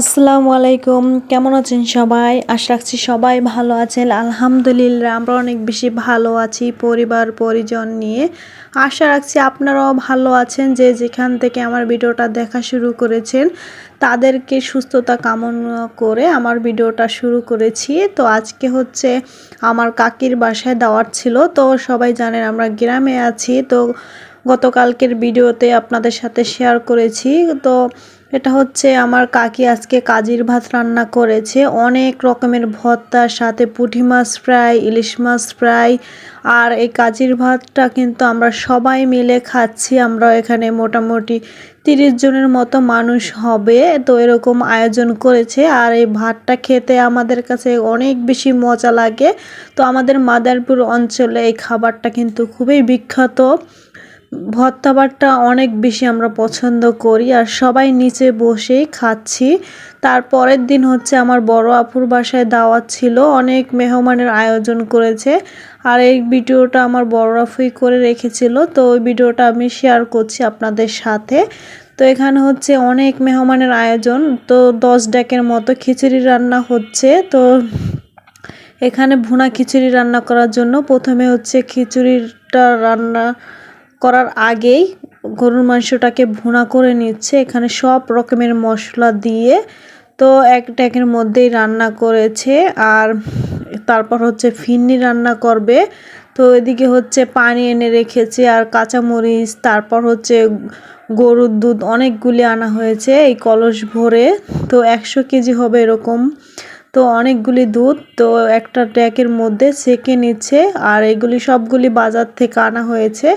আসসালামু আলাইকুম। কেমন আছেন সবাই? আশা রাখছি সবাই ভালো আছেন। আলহামদুলিল্লাহ, আমরা অনেক বেশি ভালো আছি পরিবার, পরিজন নিয়ে। আশা রাখছি আপনারাও ভালো আছেন যে যেখান থেকে আমার ভিডিওটা দেখা শুরু করেছেন, তাদেরকে সুস্থতা কামনা করে আমার ভিডিওটা শুরু করেছি। তো আজকে হচ্ছে আমার কাকির বাসায় দাওয়াত ছিল। তো সবাই জানেন আমরা গ্রামে আছি। তো গতকালকের ভিডিওতে আপনাদের সাথে শেয়ার করেছি। তো এটা হচ্ছে আমার কাকি আজকে কাজির ভাত রান্না করেছে। অনেক রকমের ভর্তার সাথে পুঁটি মাছ ফ্রাই, ইলিশ মাছ ফ্রাই। আর এই কাজির ভাতটা কিন্তু আমরা সবাই মিলে খাচ্ছি। আমরা এখানে মোটামুটি তিরিশ জনের মতো মানুষ হবে। তো এরকম আয়োজন করেছে। আর এই ভাতটা খেতে আমাদের কাছে অনেক বেশি মজা লাগে। তো আমাদের মাদারপুর অঞ্চলে এই খাবারটা কিন্তু খুবই বিখ্যাত। ভর্তাবারটা অনেক বেশি আমরা পছন্দ করি আর সবাই নিচে বসেই খাচ্ছি। তারপরের দিন হচ্ছে আমার বড় আপুর বাসায় দাওয়াত ছিল, অনেক মেহমানের আয়োজন করেছে আর এই ভিডিওটা আমার বড় আপুই করে রেখেছিল। তো ওই ভিডিওটা আমি শেয়ার করছি আপনাদের সাথে। তো এখানে হচ্ছে অনেক মেহমানের আয়োজন, তো দশ ডেকের মতো খিচুড়ি রান্না হচ্ছে। তো এখানে ভুনা খিচুড়ি রান্না করার জন্য প্রথমে হচ্ছে খিচুড়িটা রান্না করার আগেই গরুর মাংসটাকে ভুনা করে নিচ্ছে। এখানে সব রকমের মশলা দিয়ে তো এক ট্যাকের মধ্যেই রান্না করেছে। আর তারপর হচ্ছে ফিন্নি রান্না করবে। তো এদিকে হচ্ছে পানি এনে রেখেছে আর কাঁচামরিচ, তারপর হচ্ছে গরুর দুধ অনেকগুলি আনা হয়েছে এই কলস ভরে। তো একশো কেজি হবে এরকম। তো অনেকগুলি দুধ, তো একটা ট্যাকের মধ্যে সেকে নিচ্ছে আর এগুলি সবগুলি বাজার থেকে আনা হয়েছে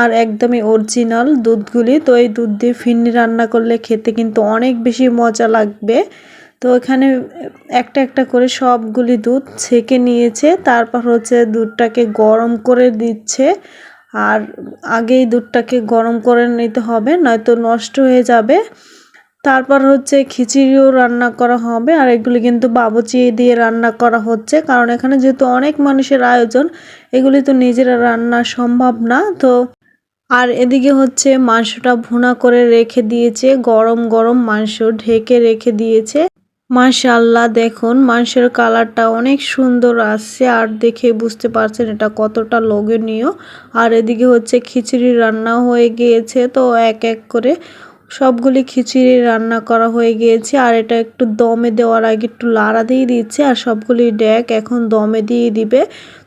আর একদমই অরিজিনাল দুধগুলি। তো এই দুধ দিয়ে ফিন্নি রান্না করলে খেতে কিন্তু অনেক বেশি মজা লাগবে। তো এখানে একটা একটা করে সবগুলি দুধ ছেঁকে নিয়েছে, তারপর হচ্ছে দুধটাকে গরম করে দিচ্ছে আর আগেই দুধটাকে গরম করে নিতে হবে, নয়তো নষ্ট হয়ে যাবে। তারপর হচ্ছে খিচুড়িও রান্না করা হবে, আর এগুলি কিন্তু বাবুচি দিয়ে রান্না করা হচ্ছে। কারণ এখানে যেহেতু অনেক মানুষের আয়োজন, এগুলি তো নিজেরা রান্না সম্ভব না। তো আর এদিকে হচ্ছে মাংসটা ভুনা করে রেখে দিয়েছে, গরম গরম মাংস ঢেকে রেখে দিয়েছে। মাশাল্লাহ দেখুন মাংসের কালারটা অনেক সুন্দর আসছে, আর দেখে বুঝতে পারছেন এটা কতটা লোভনীয়। আর এদিকে হচ্ছে খিচুড়ি রান্না হয়ে গিয়েছে, তো এক এক করে সবগুলি খিচুড়ি রান্না করা হয়ে গিয়েছে, আর এটা একটু দমে দেওয়ার আগে একটু লাড়া দিয়ে দিচ্ছে, আর সবগুলি ড্যাক এখন দমে দিয়ে দিবে।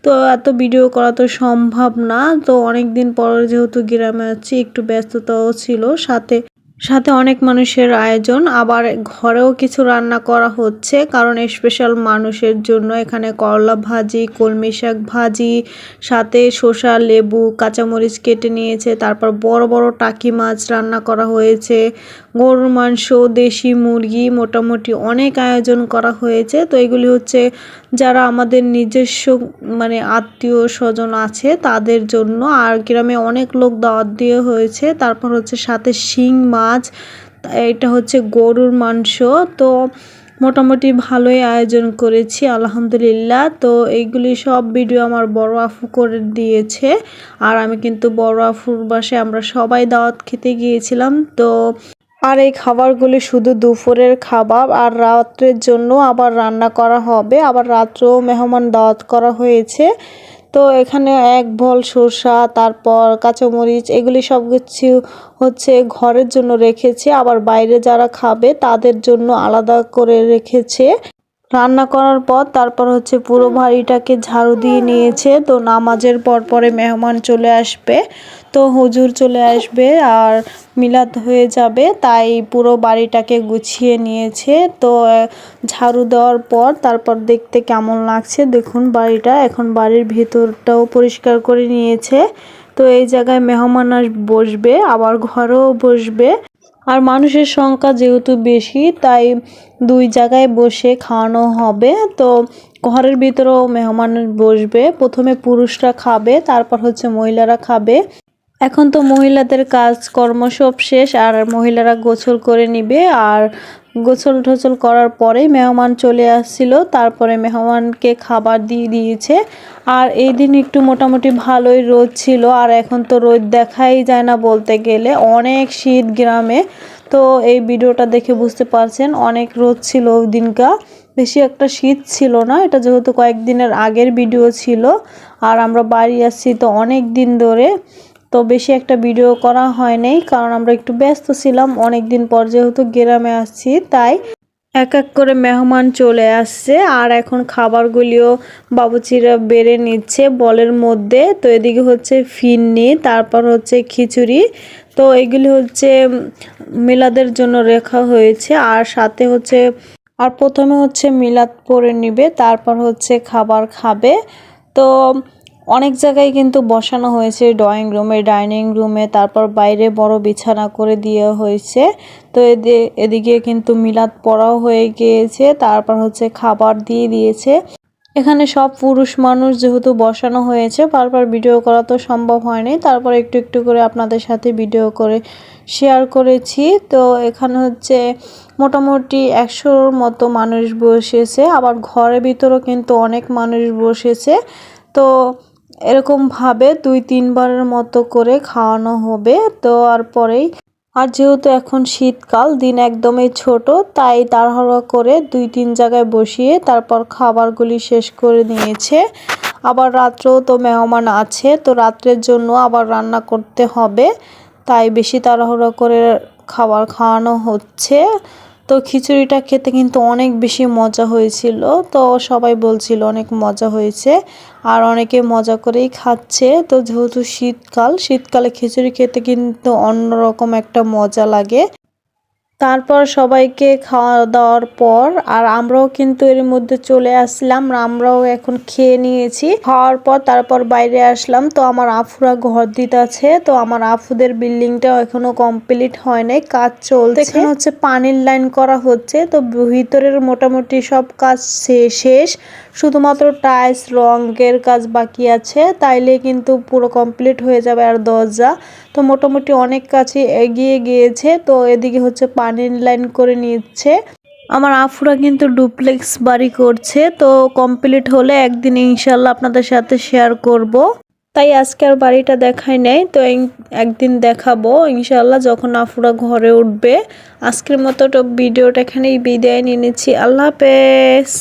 তো এত ভিডিও করা তো সম্ভব না। তো অনেক দিন পর যেহেতু গ্রামে আছি, একটু ব্যস্ততাও ছিল, সাথে সাথে অনেক মানুষের আয়োজন, আবার ঘরেও কিছু রান্না করা হচ্ছে। কারণ স্পেশাল মানুষের জন্য এখানে করলা ভাজি, কলমি শাক ভাজি, সাথে শসা, লেবু, কাঁচামরিচ কেটে নিয়েছে। তারপর বড় বড় টাকি মাছ রান্না করা হয়েছে। গরুর মাংস, দেশি মুরগি, মোটামুটি অনেক আয়োজন করা হয়েছে। তো এগুলি হচ্ছে যারা আমাদের নিজস্ব মানে আত্মীয় স্বজন আছে, তাদের জন্য। আর গ্রামে অনেক লোক দাওয়াত দিয়ে হয়েছে। তারপর হচ্ছে সাথে শিং মাছ এটা হচ্ছে গরুর মাংস। তো মোটামুটি ভালোই আয়োজন করেছি, আলহামদুলিল্লাহ। তো এইগুলি সব ভিডিও আমার বড় আফু করে দিয়েছে। আর আমি কিন্তু বড় আফুর বাসায় আমরা সবাই দাওয়াত খেতে গিয়েছিলাম। তো আর এই খাবারগুলি শুধু দুপুরের খাবার আর রাত্রের জন্য আবার রান্না করা হবে। আবার রাত্রেও মেহমান দাওয়াত করা হয়েছে। তো এখানে এক ভল শসা তারপর কাঁচামরিচ, এগুলি সব কিছু হচ্ছে ঘরের জন্য রেখেছে। আবার বাইরে যারা খাবে, তাদের জন্য আলাদা করে রেখেছে। রান্না করার পর তারপর হচ্ছে পুরো বাড়িটাকে ঝাড়ু দিয়ে নিয়েছে। তো নামাজের পর পরে মেহমান চলে আসবে। তো হুজুর চলে আসবে আর মিলাদ হয়ে যাবে, তাই পুরো বাড়িটাকে গুছিয়ে নিয়েছে। তো ঝাড়ু দেওয়ার পর তারপর দেখতে কেমন লাগছে, দেখুন বাড়িটা। এখন বাড়ির ভেতরটাও পরিষ্কার করে নিয়েছে। তো এই জায়গায় মেহমান বসবে, আবার ঘরেও বসবে। আর মানুষের সংখ্যা যেহেতু বেশি, তাই দুই জায়গায় বসে খাওয়ানো হবে। তো ঘরের ভিতরেও মেহমান বসবে। প্রথমে পুরুষরা খাবে, তারপর হচ্ছে মহিলারা খাবে। এখন তো মহিলাদের কাজ কর্ম সব শেষ, আর মহিলারা গোসল করে নিবে। আর গোসল টোসল করার পরে মেহমান চলে আসছিল, তারপরে মেহমানকে খাবার দিয়ে দিয়েছে। আর এই দিন একটু মোটামুটি ভালোই রোদ ছিল, আর এখন তো রোদ দেখাই যায় না বলতে গেলে। অনেক শীত গ্রামে। তো এই ভিডিওটা দেখে বুঝতে পারছেন, অনেক রোদ ছিল ওই দিনকা। বেশি একটা শীত ছিল না, এটা যেহেতু কয়েকদিনের আগের ভিডিও ছিল। আর আমরা বাড়ি আসছি তো অনেক দিন ধরে। তো বেশি একটা ভিডিও করা হয়নি, কারণ আমরা একটু ব্যস্ত ছিলাম অনেক দিন পর যেহেতু গ্রামে আসছি তাই এক এক করে মেহমান চলে আসছে আর এখন খাবারগুলিও বাবুচিরা বেড়ে নিচ্ছে বলের মধ্যে। তো এদিকে হচ্ছে ফিন্নি তারপর হচ্ছে খিচুড়ি। তো এগুলি হচ্ছে মিলাদের জন্য রেখা হয়েছে আর সাথে হচ্ছে, আর প্রথমে হচ্ছে মিলাদ পরে নিবে, তারপর হচ্ছে খাবার খাবে। তো অনেক জায়গায় কিন্তু বসানো হয়েছে ড্রয়িং রুমে ডাইনিং রুমে তারপর বাইরে বড় বিছানা করে দেওয়া হয়েছে। তো এদিকে কিন্তু মিলাদ পড়াও হয়ে গিয়েছে, তারপর হচ্ছে খাবার দিয়ে দিয়েছে। এখানে সব পুরুষ মানুষ যেহেতু বসানো হয়েছে, বারবার ভিডিও করা তো সম্ভব হয়নি। তারপর একটু একটু করে আপনাদের সাথে ভিডিও করে শেয়ার করেছি। তো এখানে হচ্ছে মোটামুটি একশোর মতো মানুষ বসেছে, আবার ঘরের ভিতরেও কিন্তু অনেক মানুষ বসেছে। তো এরকমভাবে দুই তিনবারের মতো করে খাওয়ানো হবে। তো আর পরেই, আর যেহেতু এখন শীতকাল, দিন একদমই ছোট, তাই তাড়াহুড়ো করে দুই তিন জায়গায় বসিয়ে তারপর খাবারগুলি শেষ করে নিয়েছে। আবার রাত্রেও তো মেহমান আছে, তো রাত্রের জন্য আবার রান্না করতে হবে। তাই বেশি তাড়াহুড়ো করে খাবার খাওয়ানো হচ্ছে। তো খিচুড়িটা খেতে কিন্তু অনেক বেশি মজা হয়েছিল। তো সবাই বলছিল অনেক মজা হয়েছে আর অনেকে মজা করেই খাচ্ছে। তো যেহেতু শীতকাল, শীতকালে খিচুড়ি খেতে কিন্তু অন্যরকম একটা মজা লাগে। তারপর সবাইকে খাওয়া দাওয়ার পর আর আমরাও কিন্তু এর মধ্যে চলে আসলাম আমরাও এখন খেয়ে নিয়েছি। খাওয়ার পর তারপর বাইরে আসলাম তো আমার আফুরা ঘর দিতে আছে তো আমার আফুদের বিল্ডিংটাও এখনও কমপ্লিট হয় নাই কাজ চলছে। এখানে হচ্ছে পানির লাইন করা হচ্ছে তো ভিতরের মোটামুটি সব কাজ শেষ। শুধুমাত্র টাইলস রঙের কাজ বাকি আছে তাইলে কিন্তু পুরো কমপ্লিট হয়ে যাবে আর দরজা। তো মোটামুটি অনেক কাছে এগিয়ে গিয়েছে তো এদিকে হচ্ছে পানির লাইন করে নিচ্ছে। আমার আফুরা কিন্তু ডুপ্লেক্স বাড়ি করছে, তো কমপ্লিট হলে একদিন ইনশাল্লাহ আপনাদের সাথে শেয়ার করব। তাই আজকে আর বাড়িটা দেখাই নেই, তো একদিন দেখাবো ইনশাল্লাহ যখন আফুরা ঘরে উঠবে। আজকের মতো ভিডিওটা এখানেই বিদায় নিয়ে নিচ্ছি। আল্লাহ হাফেজ।